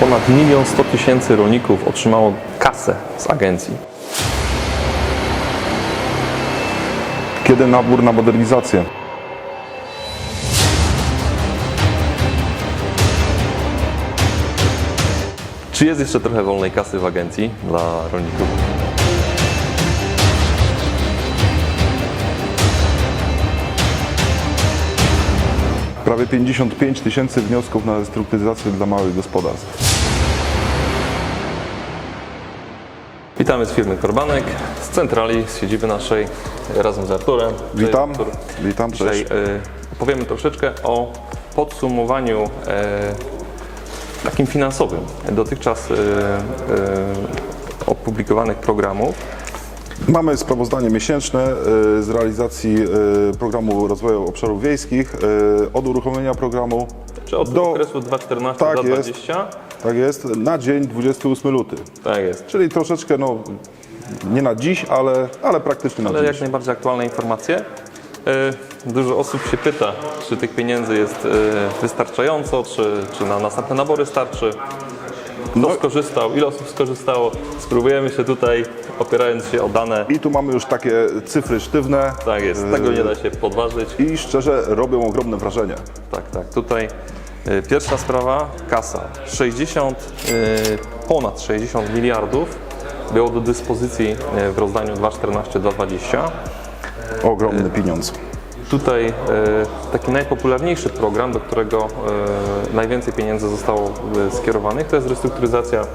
Ponad 1 100 tysięcy rolników otrzymało kasę z agencji. Kiedy nabór na modernizację? Czy jest jeszcze trochę wolnej kasy w agencji dla rolników? Prawie 55 tysięcy wniosków na restrukturyzację dla małych gospodarstw. Witamy z firmy Korbanek, z centrali, z siedziby naszej, razem z Arturem. Witam, Artur. witam, Dzisiaj cześć. e, opowiemy troszeczkę o podsumowaniu e, takim finansowym dotychczas e, e, opublikowanych programów. Mamy sprawozdanie miesięczne e, z realizacji e, programu rozwoju obszarów wiejskich, e, od uruchomienia programu Czy od do, okresu 2014 Tak jest. 2020? tak jest, na dzień 28 luty. Tak jest. Czyli troszeczkę, no, nie na dziś, ale, ale praktycznie na Ale dziś. jak najbardziej aktualne informacje. Dużo osób się pyta, czy tych pieniędzy jest wystarczająco, czy, czy na następne nabory starczy. Kto No. skorzystał, ile osób skorzystało. Spróbujemy się tutaj, opierając się o dane. I tu mamy już takie cyfry sztywne Tak jest, tego nie da się podważyć. i szczerze robią ogromne wrażenie. Tak, tak. Tutaj e, pierwsza sprawa, kasa. 60, e, ponad 60 miliardów było do dyspozycji e, w rozdaniu 2.14-2.20. Ogromny pieniądz. Tutaj e, taki najpopularniejszy program, do którego e, najwięcej pieniędzy zostało e, skierowanych, to jest restrukturyzacja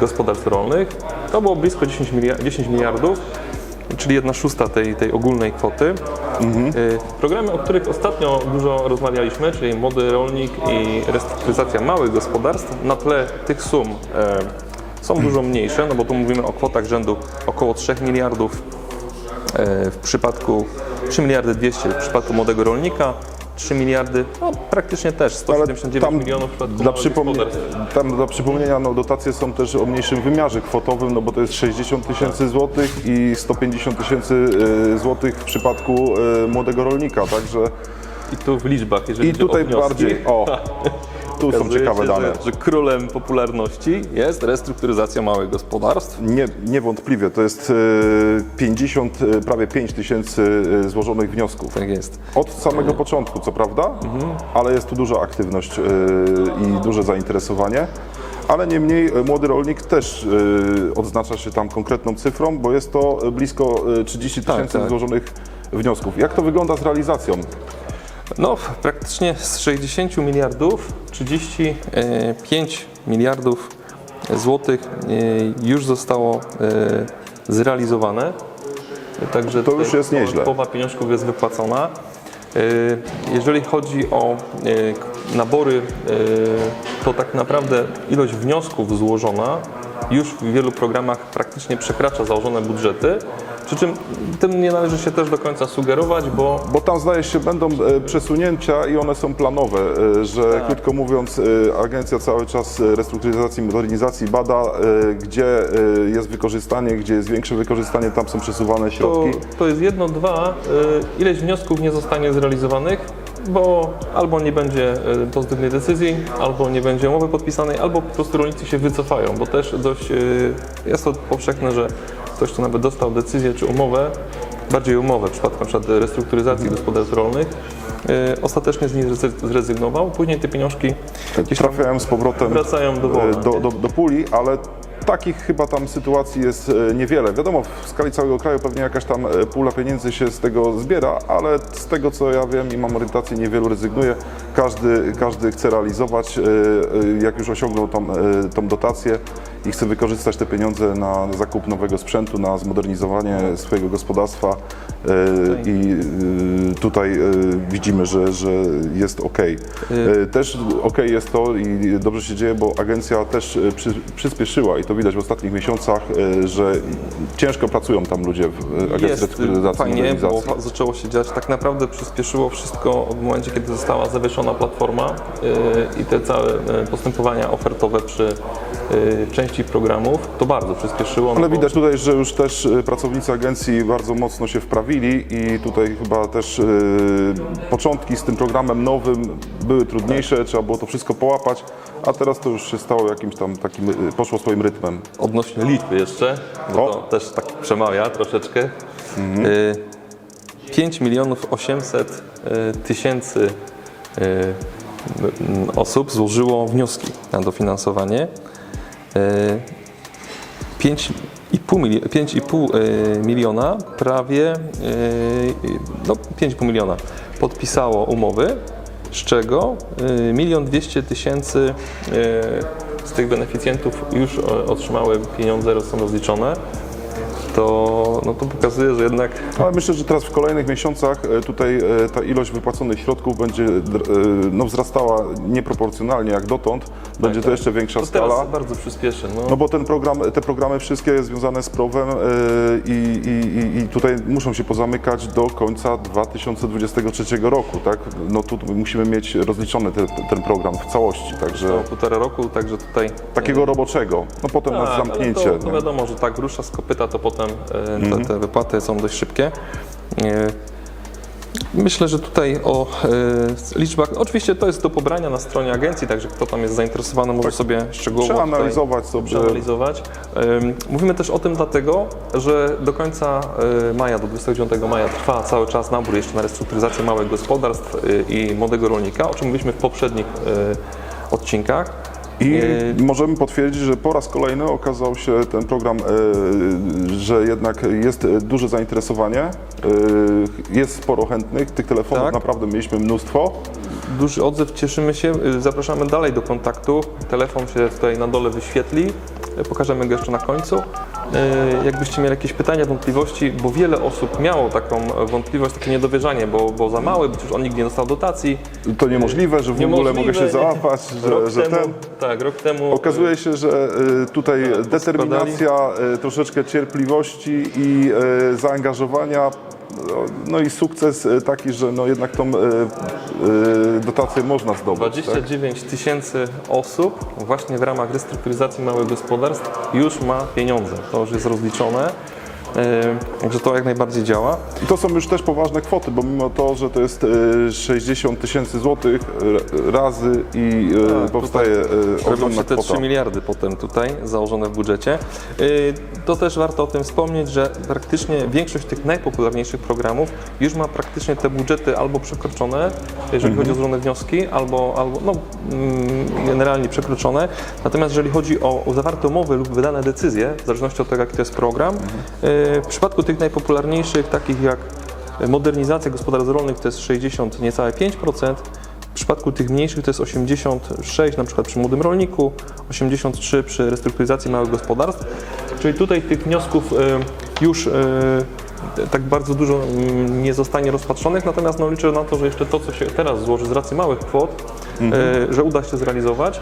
gospodarstw rolnych. To było blisko 10, miliard, 10 miliardów, czyli 1 szósta tej, tej ogólnej kwoty. E, Programy, o których ostatnio dużo rozmawialiśmy, czyli Młody Rolnik i restrukturyzacja małych gospodarstw, na tle tych sum są dużo mniejsze, no bo tu mówimy o kwotach rzędu około 3 miliardów w przypadku 3 miliardy 200 w przypadku młodego rolnika, 3 miliardy, no praktycznie też 179 milionów w przypadku dla, przypomnie, tam dla przypomnienia no, dotacje są też o mniejszym wymiarze kwotowym, no bo to jest 60 tysięcy złotych i 150 tysięcy e, złotych w przypadku e, młodego rolnika, także I tu w liczbach, jeżeli i tutaj o bardziej, o, tu są okazuje ciekawe się, dane. Że, że królem popularności jest restrukturyzacja małych gospodarstw. Nie, niewątpliwie, to jest e, 50, e, prawie 5 tysięcy e, złożonych wniosków. Tak jest. Od samego początku, co prawda, ale jest tu duża aktywność e, i duże zainteresowanie. Ale niemniej e, młody rolnik też e, odznacza się tam konkretną cyfrą, bo jest to e, blisko e, 30 tysięcy tak. złożonych wniosków. Jak to wygląda z realizacją? No, praktycznie z 60 miliardów 35 miliardów złotych e, już zostało e, zrealizowane. Także To już jest nieźle. Połowa pieniążków jest wypłacona. E, Jeżeli chodzi o nabory, to tak naprawdę ilość wniosków złożona już w wielu programach praktycznie przekracza założone budżety. Przy czym tym nie należy się też do końca sugerować, bo Bo tam zdaje się będą e, przesunięcia i one są planowe, e, że Tak. krótko mówiąc e, agencja cały czas restrukturyzacji, modernizacji bada, gdzie jest wykorzystanie, gdzie jest większe wykorzystanie, tam są przesuwane To, środki. to jest jedno, dwa. Ileś wniosków nie zostanie zrealizowanych, bo albo nie będzie pozytywnej decyzji, albo nie będzie umowy podpisanej, albo po prostu rolnicy się wycofają, bo też dość jest to powszechne, że ktoś, kto nawet dostał decyzję czy umowę, bardziej umowę w przypadku na przykład restrukturyzacji gospodarstw rolnych, y, ostatecznie z niej zrezy- zrezygnował, później te pieniążki tam Trafiają z powrotem wracają do wola. do, do, do puli, ale takich chyba tam sytuacji jest e, niewiele. Wiadomo, w skali całego kraju pewnie jakaś tam e, pula pieniędzy się z tego zbiera, ale z tego co ja wiem i mam orientację, niewielu rezygnuje. Każdy, każdy chce realizować, e, jak już osiągnął tą, e, tą dotację i chce wykorzystać te pieniądze na zakup nowego sprzętu, na zmodernizowanie swojego gospodarstwa i tutaj widzimy, że, że jest ok. E, Też ok jest to i dobrze się dzieje, bo agencja też przy, przyspieszyła i to widać w ostatnich miesiącach, e, że ciężko pracują tam ludzie w e, Agencji Jest Restrukturyzacji i fajnie, bo zaczęło się dziać. Tak naprawdę przyspieszyło wszystko w momencie, kiedy została zawieszona platforma y, i te całe y, postępowania ofertowe przy y, części programów, to bardzo przyspieszyło. no Ale bo- widać tutaj, że już też y, pracownicy agencji bardzo mocno się wprawili i tutaj chyba też y, początki z tym programem nowym były trudniejsze, trzeba było to wszystko połapać, a teraz to już się stało jakimś tam takim, y, poszło swoim rytmem. Odnośnie liczby jeszcze, bo O. to też tak przemawia troszeczkę. Y, 5 milionów 800 y, tysięcy y, osób złożyło wnioski na dofinansowanie. Y, 5,5 mili- 5,5 y, miliona, prawie y, no 5,5 miliona podpisało umowy, z czego y, milion 200 tysięcy z tych beneficjentów już otrzymały pieniądze, są rozliczone. To, no to pokazuje, że jednak Ale myślę, że teraz w kolejnych miesiącach e, tutaj e, ta ilość wypłaconych środków będzie e, no, wzrastała nieproporcjonalnie jak dotąd. Będzie to tak. jeszcze większa to skala. teraz bardzo przyspieszy. No. No bo ten program, te programy wszystkie związane z PROWem i, i, i, tutaj muszą się pozamykać do końca 2023 roku, tak? No tu musimy mieć rozliczony te, ten program w całości, także o półtora roku, także tutaj takiego roboczego. No potem na Tak, zamknięcie. To, no nie? wiadomo, że tak rusza z kopyta, to potem e, Mhm. te, te wypłaty są dość szybkie. E, Myślę, że tutaj o e, liczbach, oczywiście to jest do pobrania na stronie agencji, także kto tam jest zainteresowany może sobie szczegółowo Przeanalizować sobie. przeanalizować. Ym, Mówimy też o tym dlatego, że do końca y, maja, do 29 maja trwa cały czas nabór jeszcze na restrukturyzację małych gospodarstw y, i młodego rolnika, o czym mówiliśmy w poprzednich y, odcinkach. I Y, możemy potwierdzić, że po raz kolejny okazał się ten program, e, że jednak jest e, duże zainteresowanie, e, jest sporo chętnych, tych telefonów Tak. naprawdę mieliśmy mnóstwo. Duży odzew, cieszymy się. Zapraszamy dalej do kontaktu. Telefon się tutaj na dole wyświetli. Pokażemy go jeszcze na końcu. Y, Jakbyście mieli jakieś pytania, wątpliwości, bo wiele osób miało taką wątpliwość, takie niedowierzanie, bo, bo za mały, już on nigdy nie dostał dotacji. To niemożliwe, że w ogóle mogę się załapać, że, że temu, ten. Tak, rok temu. Okazuje się, że tutaj determinacja, y, troszeczkę cierpliwości i zaangażowania, no, no i sukces y, taki, że no jednak tą y, y, dotację można zdobyć. Tak? 29 tysięcy osób właśnie w ramach restrukturyzacji małych gospodarstw już ma pieniądze. To już jest rozliczone. Yy, Także to jak najbardziej działa. I to są już też poważne kwoty, bo mimo to, że to jest y, 60 tysięcy złotych razy i y, Tak, powstaje Robią się te kwota. 3 miliardy potem tutaj założone w budżecie. To też warto o tym wspomnieć, że praktycznie większość tych najpopularniejszych programów już ma praktycznie te budżety albo przekroczone, jeżeli chodzi o złożone wnioski, albo, albo no, mm, generalnie przekroczone. Natomiast jeżeli chodzi o, o zawarte umowy lub wydane decyzje, w zależności od tego, jaki to jest program, yy, w przypadku tych najpopularniejszych, takich jak modernizacja gospodarstw rolnych, to jest 60, niecałe 5%. W przypadku tych mniejszych to jest 86, na przykład przy młodym rolniku, 83 przy restrukturyzacji małych gospodarstw. Czyli tutaj tych wniosków y, już y, tak bardzo dużo mm, nie zostanie rozpatrzonych, natomiast no, liczę na to, że jeszcze to, co się teraz złoży z racji małych kwot, y, że uda się zrealizować.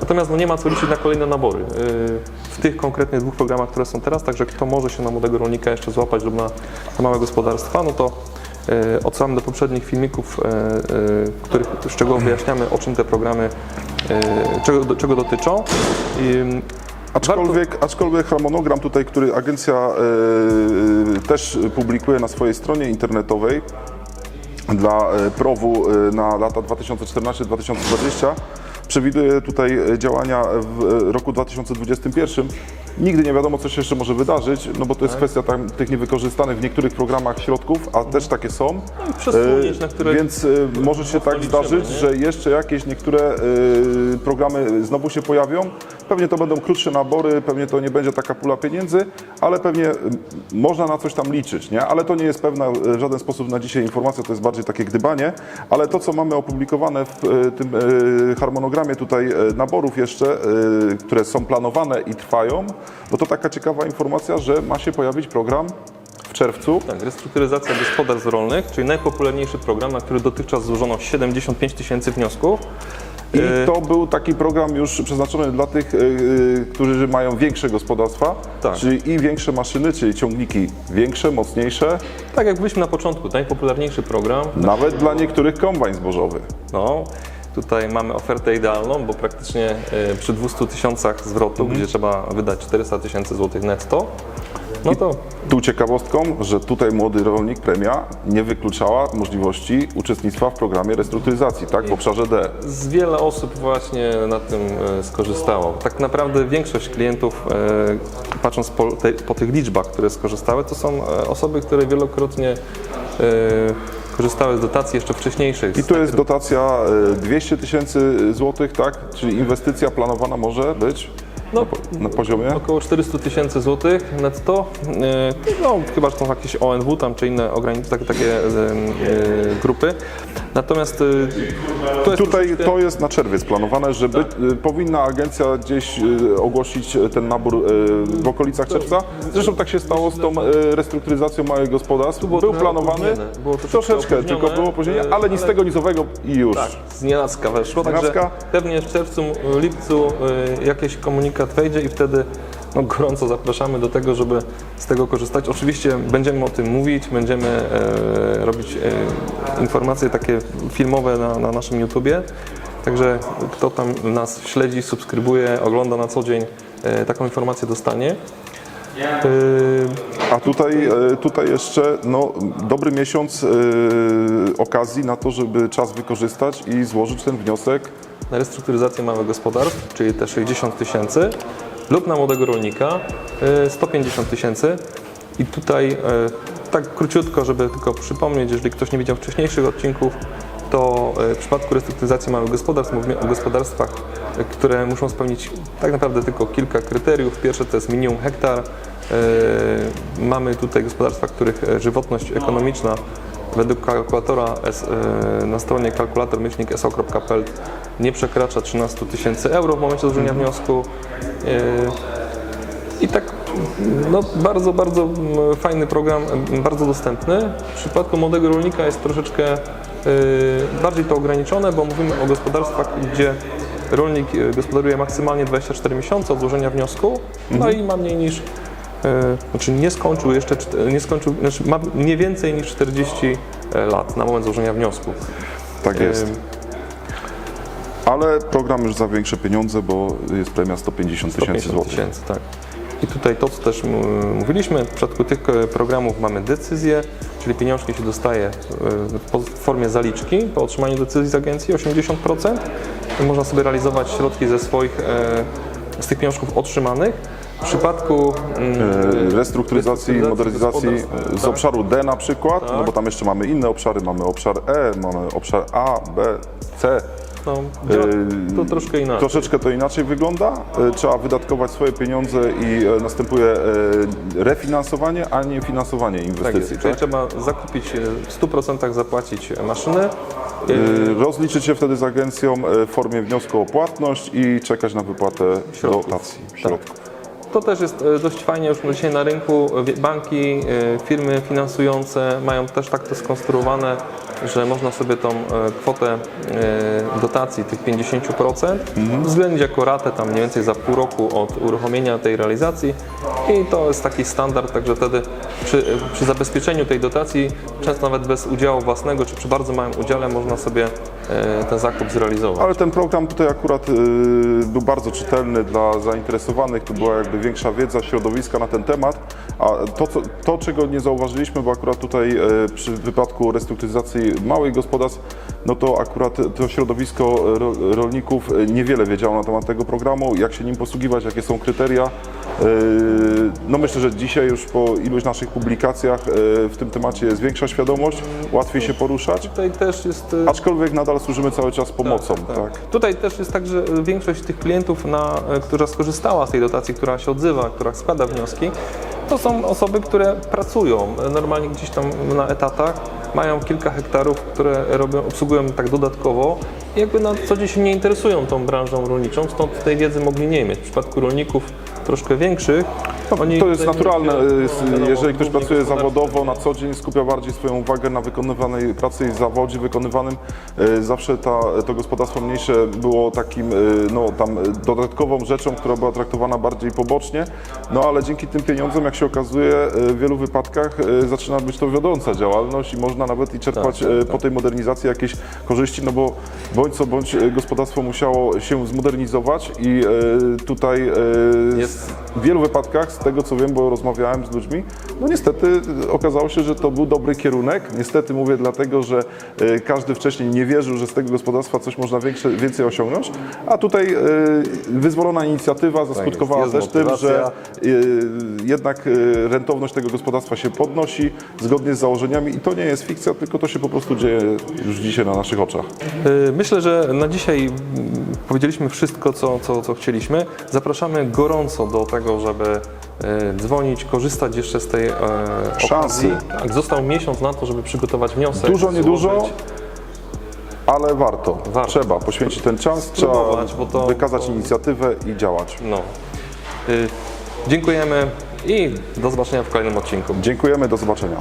Natomiast no, nie ma co liczyć na kolejne nabory w tych konkretnych dwóch programach, które są teraz, także kto może się na młodego rolnika jeszcze złapać lub na, na małe gospodarstwa, no to y, odsyłamy do poprzednich filmików, y, y, w których szczegółowo wyjaśniamy, o czym te programy, czego, czego dotyczą. I, Aczkolwiek, aczkolwiek harmonogram tutaj, który agencja też publikuje na swojej stronie internetowej dla PROW-u y, na lata 2014-2020 przewiduje tutaj y, działania w y, roku 2021. Nigdy nie wiadomo, co się jeszcze może wydarzyć, no bo to jest kwestia tam, tych niewykorzystanych w niektórych programach środków, a też takie są. przesunięć, na Y, które Więc y, może się tak zdarzyć, nie? że jeszcze jakieś niektóre y, programy znowu się pojawią. Pewnie to będą krótsze nabory, pewnie to nie będzie taka pula pieniędzy, ale pewnie y, można na coś tam liczyć, nie? Ale to nie jest pewna y, w żaden sposób na dzisiaj informacja, to jest bardziej takie gdybanie, ale to, co mamy opublikowane w y, tym harmonogramie tutaj naborów jeszcze, które są planowane i trwają, no to taka ciekawa informacja, że ma się pojawić program w czerwcu. Tak, restrukturyzacja gospodarstw rolnych, czyli najpopularniejszy program, na który dotychczas złożono 75 tysięcy wniosków. I Y, to był taki program już przeznaczony dla tych, y, y, którzy mają większe gospodarstwa, Tak. czyli i większe maszyny, czyli ciągniki większe, mocniejsze, Tak jak byliśmy na początku, najpopularniejszy program, nawet dla niektórych kombajn zbożowy. No, Tutaj mamy ofertę idealną, bo praktycznie e, przy 200 tysiącach zwrotu, gdzie trzeba wydać 400 tysięcy złotych netto, no to Tu ciekawostką, że tutaj młody rolnik premia nie wykluczała możliwości uczestnictwa w programie restrukturyzacji, tak, w obszarze D. z wiele osób właśnie na tym e, skorzystało. Tak naprawdę większość klientów, e, patrząc po, tej, po tych liczbach, które skorzystały, to są e, osoby, które wielokrotnie korzystały z dotacji jeszcze wcześniejszych. I tu jest dotacja e, 200 tysięcy złotych, tak, czyli inwestycja planowana może być No, na, po, na poziomie. Około 400 tysięcy złotych netto. E, No, chyba, że są jakieś ONW tam, czy inne takie, takie e, e, grupy. Natomiast to jest Tutaj troszeczkę- to jest na czerwiec planowane, żeby y, powinna agencja gdzieś ogłosić ten nabór w okolicach czerwca. Zresztą tak się stało z tą restrukturyzacją małych gospodarstw. było Był planowany. Było troszeczkę tylko było opóźnienie, y, ale nic z ale- tego nizowego i już. Tak, z nienacka weszło, także nienacka. pewnie w czerwcu, lipcu y, jakiś wejdzie i wtedy no, gorąco zapraszamy do tego, żeby z tego korzystać. Oczywiście będziemy o tym mówić, będziemy e, robić e, informacje takie filmowe na, na naszym YouTubie, także kto tam nas śledzi, subskrybuje, ogląda na co dzień, e, taką informację dostanie. E, A tutaj, y, tutaj jeszcze no, dobry miesiąc y, okazji na to, żeby czas wykorzystać i złożyć ten wniosek na restrukturyzację małych gospodarstw, czyli te 60 tysięcy, lub na młodego rolnika y, 150 tysięcy. I tutaj y, tak króciutko, żeby tylko przypomnieć, jeżeli ktoś nie widział wcześniejszych odcinków, to y, w przypadku restrukturyzacji małych gospodarstw mówimy o gospodarstwach, y, które muszą spełnić tak naprawdę tylko kilka kryteriów. Pierwsze to jest minimum hektar. Y, Mamy tutaj gospodarstwa, których żywotność ekonomiczna według kalkulatora e, na stronie kalkulator-so.pl nie przekracza 13 tysięcy euro w momencie złożenia wniosku. E, I tak no, bardzo, bardzo mm, fajny program, m, bardzo dostępny. W przypadku młodego rolnika jest troszeczkę e, bardziej to ograniczone, bo mówimy o gospodarstwach, gdzie rolnik gospodaruje maksymalnie 24 miesiące od złożenia wniosku, no i ma mniej niż znaczy nie skończył jeszcze, czte- nie skończył, znaczy ma nie więcej niż 40 lat na moment złożenia wniosku. Tak jest. E, Ale program już za większe pieniądze, bo jest premia 150 tysięcy 150 złotych. tak. I tutaj to, co też mówiliśmy, w przypadku tych e, programów mamy decyzję, czyli pieniążki się dostaje e, w formie zaliczki po otrzymaniu decyzji z agencji 80%. I można sobie realizować środki ze swoich, e, z tych pieniążków otrzymanych. W przypadku mm, E, restrukturyzacji i modernizacji gospodarstw, z tak. obszaru D na przykład, no Tak. bo tam jeszcze mamy inne obszary, mamy obszar E, mamy obszar A, B, C. no, działa to troszkę inaczej. Troszeczkę to inaczej wygląda. E, Trzeba wydatkować swoje pieniądze i e, następuje e, refinansowanie, a nie finansowanie Tak inwestycji. czyli Tak trzeba zakupić, e, w 100% zapłacić maszynę. E, E, Rozliczyć się wtedy z agencją e, w formie wniosku o płatność i czekać na wypłatę Środków. dotacji, Tak. To też jest e, dość fajnie już dzisiaj na rynku. Wie- Banki, e, firmy finansujące mają też tak to skonstruowane, że można sobie tą e, kwotę e, dotacji, tych 50%, względnić jako ratę tam mniej więcej za pół roku od uruchomienia tej realizacji i to jest taki standard, także wtedy przy, przy zabezpieczeniu tej dotacji, często nawet bez udziału własnego, czy przy bardzo małym udziale można sobie e, ten zakup zrealizować. Ale ten program tutaj akurat y, był bardzo czytelny dla zainteresowanych, tu była jakby większa wiedza środowiska na ten temat, a to, co, to czego nie zauważyliśmy, bo akurat tutaj y, przy wypadku restrukturyzacji małych gospodarstw, no to akurat to środowisko ro, rolników y, niewiele wiedziało na temat tego programu, jak się nim posługiwać, jakie są kryteria. Y, No myślę, że dzisiaj już po iluś naszych publikacjach w tym temacie jest większa świadomość, łatwiej się poruszać, Tutaj też jest e, aczkolwiek nadal służymy cały czas pomocą. tak. Tutaj też jest tak, że większość tych klientów, na, która skorzystała z tej dotacji, która się odzywa, która składa wnioski, to są osoby, które pracują normalnie gdzieś tam na etatach, mają kilka hektarów, które robią, obsługują tak dodatkowo i jakby na co dzień się nie interesują tą branżą rolniczą, stąd tej wiedzy mogli nie mieć. W przypadku rolników troszkę większych, oni To jest naturalne, y, jeżeli ktoś pracuje zawodowo na co dzień, skupia bardziej swoją uwagę na wykonywanej pracy i zawodzie wykonywanym. Y, Zawsze ta, to gospodarstwo mniejsze było takim, y, no tam dodatkową rzeczą, która była traktowana bardziej pobocznie, no ale dzięki tym pieniądzom, jak się okazuje, w wielu wypadkach zaczyna być to wiodąca działalność i można nawet i czerpać Tak, tak, tak. po tej modernizacji jakieś korzyści, no bo bądź co bądź gospodarstwo musiało się zmodernizować i tutaj w wielu wypadkach, z tego co wiem, bo rozmawiałem z ludźmi, no niestety okazało się, że to był dobry kierunek. Niestety mówię dlatego, że y, każdy wcześniej nie wierzył, że z tego gospodarstwa coś można większe, więcej osiągnąć, a tutaj y, wyzwolona inicjatywa zaskutkowała jest, jest też tym, że y, jednak rentowność tego gospodarstwa się podnosi zgodnie z założeniami i to nie jest fikcja, tylko to się po prostu dzieje już dzisiaj na naszych oczach. Myślę, że na dzisiaj mm, powiedzieliśmy wszystko, co, co, co chcieliśmy. Zapraszamy gorąco do tego, żeby dzwonić, korzystać jeszcze z tej e, Szansy. okazji. Tak, został miesiąc na to, żeby przygotować wniosek. Dużo, niedużo, złożyć. ale warto. Warto. Trzeba poświęcić ten czas, trzeba Spróbować, to- wykazać to- inicjatywę i działać. No. Y, Dziękujemy i do zobaczenia w kolejnym odcinku. Dziękujemy, do zobaczenia.